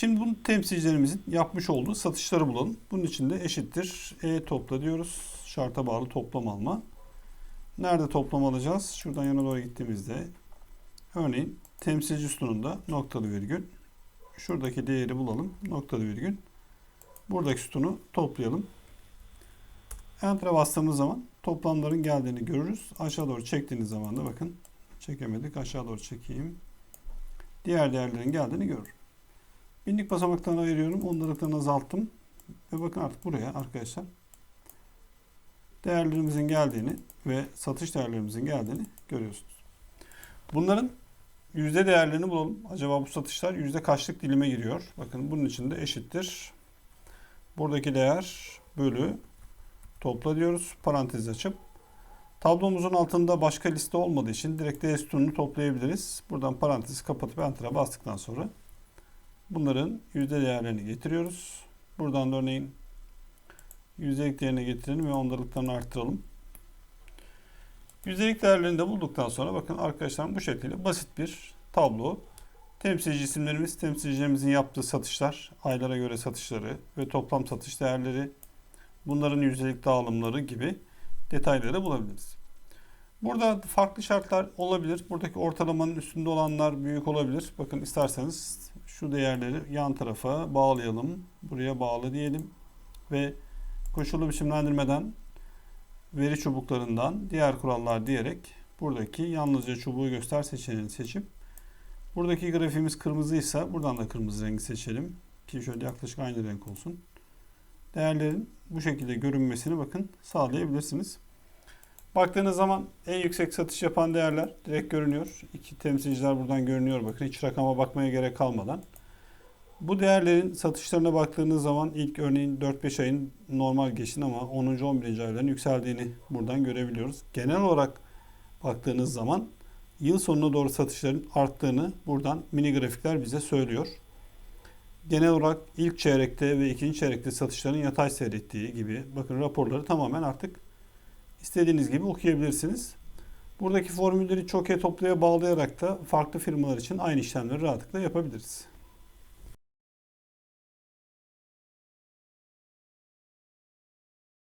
Şimdi bunu temsilcilerimizin yapmış olduğu satışları bulalım. Bunun için de eşittir E topla diyoruz. Şarta bağlı toplam alma. Nerede toplam alacağız? Şuradan yana doğru gittiğimizde örneğin temsilci sütununda noktalı virgül. Şuradaki değeri bulalım. Noktalı virgül. Buradaki sütunu toplayalım. Enter'a bastığımız zaman toplamların geldiğini görürüz. Aşağı doğru çektiğiniz zaman da bakın çekemedik. Aşağı doğru çekeyim. Diğer değerlerin geldiğini görür. Binlik basamaklarına ayırıyorum. Ondalıklarını azalttım. Ve bakın artık buraya arkadaşlar değerlerimizin geldiğini ve satış değerlerimizin geldiğini görüyorsunuz. Bunların yüzde değerlerini bulalım. Acaba bu satışlar yüzde kaçlık dilime giriyor? Bakın bunun için de eşittir. Buradaki değer bölü topla diyoruz. Parantez açıp tablomuzun altında başka liste olmadığı için direkt değer sütununu toplayabiliriz. Buradan parantezi kapatıp enter'a bastıktan sonra bunların yüzde değerlerini getiriyoruz. Buradan da örneğin yüzdelik değerine getirelim ve ondalıklarını arttıralım. Yüzdelik değerlerini de bulduktan sonra bakın arkadaşlar bu şekilde basit bir tablo. Temsilci isimlerimiz, temsilcilerimizin yaptığı satışlar, aylara göre satışları ve toplam satış değerleri, bunların yüzdelik dağılımları gibi detayları bulabiliriz. Burada farklı şartlar olabilir. Buradaki ortalamanın üstünde olanlar büyük olabilir. Bakın isterseniz şu değerleri yan tarafa bağlayalım. Buraya bağlı diyelim ve koşullu biçimlendirmeden veri çubuklarından diğer kurallar diyerek buradaki yalnızca çubuğu göster seçeneğini seçip buradaki grafiğimiz kırmızıysa buradan da kırmızı rengi seçelim ki şöyle yaklaşık aynı renk olsun. Değerlerin bu şekilde görünmesini bakın sağlayabilirsiniz. Baktığınız zaman en yüksek satış yapan değerler direkt görünüyor. İki temsilciler buradan görünüyor bakın hiç rakama bakmaya gerek kalmadan. Bu değerlerin satışlarına baktığınız zaman ilk örneğin 4-5 ayın normal geçin ama 10. 11. ayların yükseldiğini buradan görebiliyoruz. Genel olarak baktığınız zaman yıl sonuna doğru satışların arttığını buradan mini grafikler bize söylüyor. Genel olarak ilk çeyrekte ve ikinci çeyrekte satışların yatay seyrettiği gibi bakın raporları tamamen artık istediğiniz gibi okuyabilirsiniz. Buradaki formülleri çok toplaya bağlayarak da farklı firmalar için aynı işlemleri rahatlıkla yapabiliriz.